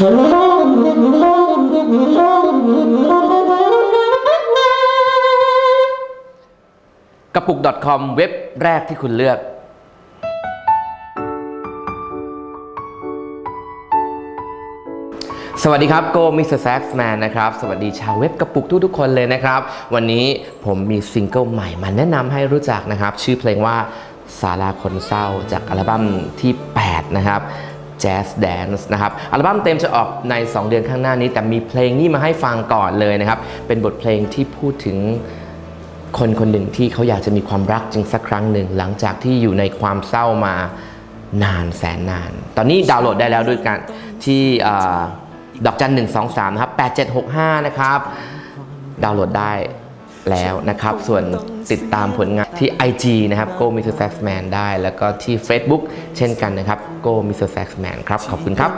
กระปุก .com เว็บแรกที่คุณเลือก สวัสดีครับโกมิสเตอร์แซ็กซ์แมนนะครับ สวัสดีชาวเว็บกระปุกทุกๆคนเลยนะครับ วันนี้ผมมีซิงเกิลใหม่มาแนะนำให้รู้จักนะครับ ชื่อเพลงว่าสาราคนเศร้าจากอัลบั้มที่ 8 นะครับ Jazz Dance นะครับอัลบั้มเต็มจะออกใน 2 เดือนข้างหน้านี้ แต่มีเพลงนี้มาให้ฟังก่อนเลยนะครับ เป็นบทเพลงที่พูดถึงคนคนหนึ่งที่เขาอยากจะมีความรักจริงสักครั้งหนึ่ง หลังจากที่อยู่ในความเศร้ามานานแสนนาน ตอนนี้ดาวน์โหลดได้แล้วด้วยกันที่ดอกจันหนึ่งสองสามนะครับแปดเจ็ดหกห้านะครับ ดาวน์โหลดได้แล้วนะครับ ส่วนติดตามผลงาน ที่ IG นะครับ Go Mr. Saxman ได้ แล้วก็ที่ Facebook เช่นกันนะครับ Go Mr. Saxman ครับ ขอบคุณครับ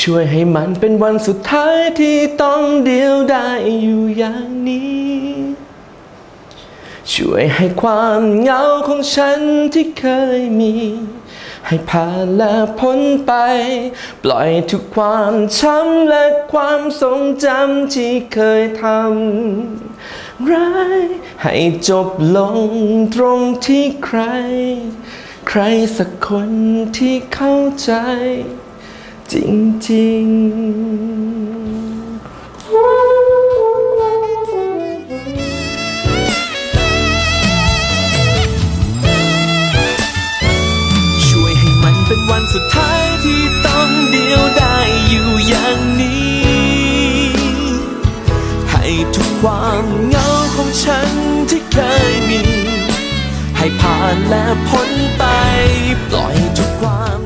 ช่วยให้มันเป็นวันสุดท้ายที่ต้องเดียวได้อยู่อย่างนี้ ช่วยให้ความเหงาของฉันที่เคยมี ให้ผ่านและพ้นไป ปล่อยทุกความช้ำและความทรงจำที่เคยทำร้ายให้จบลงตรงที่ใคร ใครสักคนที่เข้าใจ จริงๆ สุดท้ายที่ต้องเดียวได้อยู่อย่างนี้ ให้ทุกความเหงาของฉันที่เคยมี ให้ผ่านและพ้นไป ปล่อยทุกความ